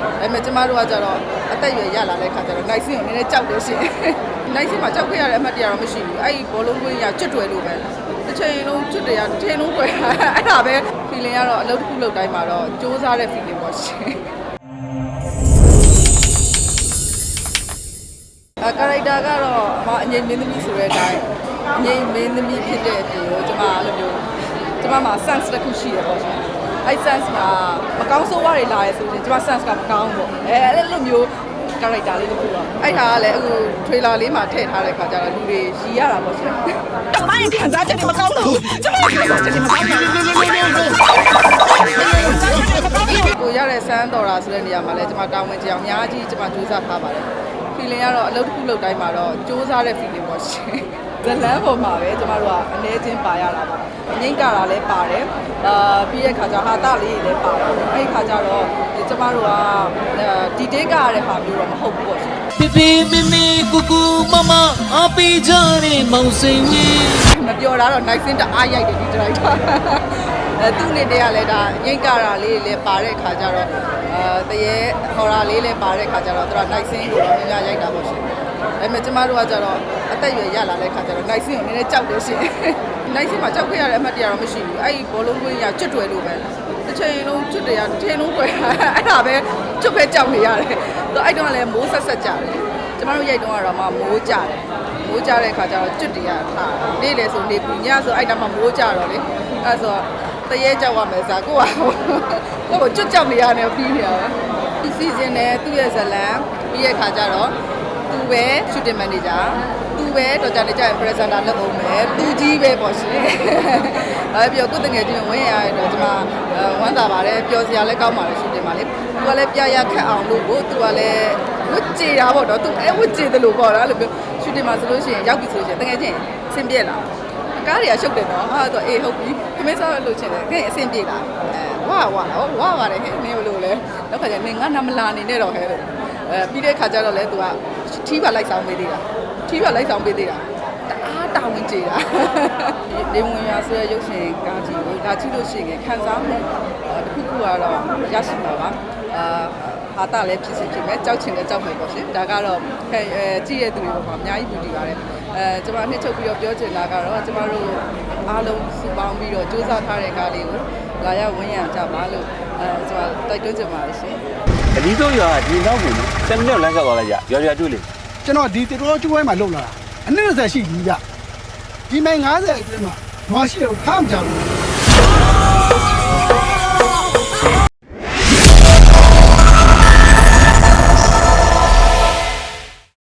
ဒါပေမဲ့ကျမတို့ကကြတော့အသက်အရွယ်ရလာတဲ့ခါကျတော့နိုင်စင်းကိုနည်းနည်းကြောက်လို့ရှိရင်နိုင်စင်းမှာကြောက်ခဲ့ရတဲ့အမှတ်တရတော့မရှိဘူးအဲ့ဒီဘောလုံးကွင်းကကျွတ်တွယ်လို့ပဲတစ်ချိန်လုံးကျွတ်တယ်ရတစ်ချိန်လုံးတွယ်အဲ့ဒါပဲ feeling ကတော့အလုပ်တစ်ခုလုပ်တိုင်းမှာတော့စူးစမ်းတဲ့ feeling ပေါ့ရှင်အကာရိုက်တာကတော့အမအငိမ့်မင်းသမီးဆိုတဲ့အတိုင်းအငိမ့်မင်းသမီးဖြစ်တဲ့အတူကိုကျွန်မအဲ့လိုမျိုးကျွန်မမှာ sense တစ်ခုရှိရပေါ့ရှင် အဲ့ sense ကမကောင်းဆိုးဝါးတွေလာရဲဆိုရင်ကျွန်မ sense ကမကောင်းပေါ့အဲအဲ့လိုမျိုးကာရိုက်တာလေးတစ်ခုတော့အဲ့ဒါကလည်းအခု trailer လေးမှာထည့်ထားတဲ့ခါကျတော့လူတွေရီရတာပေါ့ရှင်ကျမရဲ့ခံစားချက်တွေမကောင်းတော့ကျမရဲ့ခံစားချက်တွေမကောင်းတော့ကိုရတဲ့စမ်းတော်တာဆိုတဲ့နေရာမှာလည်းကျွန်မတာဝန်ကြအောင်အများကြီးကျွန်မစူးစမ်းထားပါတယ် feeling ကတော့အလုပ်တစ်ခုလုပ်တိုင်းမှာတော့စူးစမ်းတဲ့ feeling ပေါ့ရှင် ဇလန်းပေါ်မှာပဲကျွန်မတို့ကအနည်းချင်းပါရတာပါငိမ့်ကြတာလည်းပါတယ်အာပြီးတဲ့ခါကျဟာတာလေးတွေလည်းပါတယ်အဲ့ဒီခါကျတော့ကျွန်မတို့ကဒီတေးကရတဲ့ဟာမျိုးတော့မဟုတ်ဘူးပေါ့ရှင်ဖေဖေမေမေကူကူမမအပီကြတဲ့မောင်စိန်ဝင်းမပြောတာတော့ night scene တအားရိုက်တယ်ဒီ director အဲသူ့အနေနဲ့ကလည်းဒါငိမ့်ကြတာလေးတွေလည်းပါတဲ့ခါကျတော့အာတရေဟော်ရာလေးလည်းပါတဲ့ခါကျတော့သူက night scene ကိုတော့များများရိုက်တာပေါ့ရှင်ဒါပေမဲ့ကျမတို့ကကြတော့ အသက်အရွယ်ရလာတဲ့ခါကျတော့ night scene ကိုနည်းနည်းကြောက်လို့ရှိရင် night scene မှာကြောက်ခဲ့ရတဲ့အမှတ်တရတော့မရှိဘူးအဲ့ဒီဘောလုံးကွင်းကကျွတ်တွယ်လို့ပဲတစ်ချိန်လုံးကျွတ်တယ်ရတစ်ချိန်လုံးတွယ်အဲ့ဒါပဲကျွတ်ပဲကြောက်နေရတယ်သူအဲ့တုန်းကလည်းမိုးဆက်ဆက်ကြတယ်ကျမတို့ရိုက်တုန်းကတော့မှမိုးကြတယ်မိုးကြတဲ့ခါကျတော့ကျွတ်တရားထားနေ့လေဆိုနေပူညဆိုအဲ့ဒါမှမိုးကြတော့လေအဲ့ဆိုတရေကြောက်ရမယ်စားကိုကကိုကိုကျွတ်ကြောက်နေရတယ်ပြီးနေရတယ်ဒီစီဇန်နဲ့သူ့ရဲ့ဇလန်ပြီးရဲ့ခါကျတော့ သူပဲ shooting manager သူပဲတော့ကြတယ်ကြာ presenter လုပ်အောင်မယ်သူကြီးပဲပေါ့ရှင်အဲပြီးတော့ကိုယ်တငယ်ချင်းဝင်ရရတော့ဒီမှာဝမ်းသာပါတယ်ပျော်စရာလည်းကောင်းပါတယ် shooting မှာလေသူကလည်းပြရခက်အောင်လို့ကိုသူကလည်းဝတ်ကြည်တာပေါ့နော်သူအဲဝတ်ကြည်တယ်လို့ပေါ့နော်အဲ့လိုမျိုး shooting မှာဆိုလို့ရှိရင်ရောက်ပြီဆိုလို့ရှိရင်တငယ်ချင်းဆင်းပြက်လာကားတွေကရှုပ်တယ်နော်ဟာတော့အေးဟုတ်ပြီခမင်းစားလို့ချင်တယ်ခင်အဆင်ပြေလာအဲဝါဝါဟောဝါပါတယ်ဟဲ့နင်းလို့လဲတော့ခါကျနေငါနမလာနေနဲ့တော့ဟဲ့လို့အဲပြီးတဲ့ခါကျတော့လဲသူက ထီးပါလိုက်ဆောင်ပေးသေးတာထီးပါလိုက်ဆောင်ပေးသေးတာတအားတာဝန်ကျေတာနေဝင်ရဆိုရရုပ်ရှင်ကားကြီးကိုဒါကြည့်လို့ရှိရင်ခံစားမှုတစ်ခုခုကတော့ရရှိမှာပါအာဟာတာလည်းဖြစ်စစ်ဖြစ်မယ်ကြောက်ချင်လည်းကြောက်မယ်ပေါ့ရှင်ဒါကတော့အဲကြည့်ရတဲ့သူတွေပေါ်မှာအများကြီးဘူးတည်ပါတယ်အဲကျွန်မနှစ်ချုပ်ပြီးတော့ပြောချင်တာကတော့ကျွန်မတို့အားလုံးစုပေါင်းပြီးတော့စူးစမ်းထားတဲ့ကားလေးကိုလာရောက်ဝန်းရံကြပါလို့ အဲကျွန်မတိုက်တွန်းချင်ပါတယ်ရှင်အဒီဆုံးရွာကဒီနောက်ကို10မိနစ်လမ်းလျှောက်သွားလိုက်ကြရွာရွာတွေ့လေကျွန်တော်ဒီတေတော်ကျွဲမှာလုံလာတာအနည်း20ရှိပြီဗျဒီမိုင်90အတွင်းမှာဘာရှိတော့ထားမကြဘူး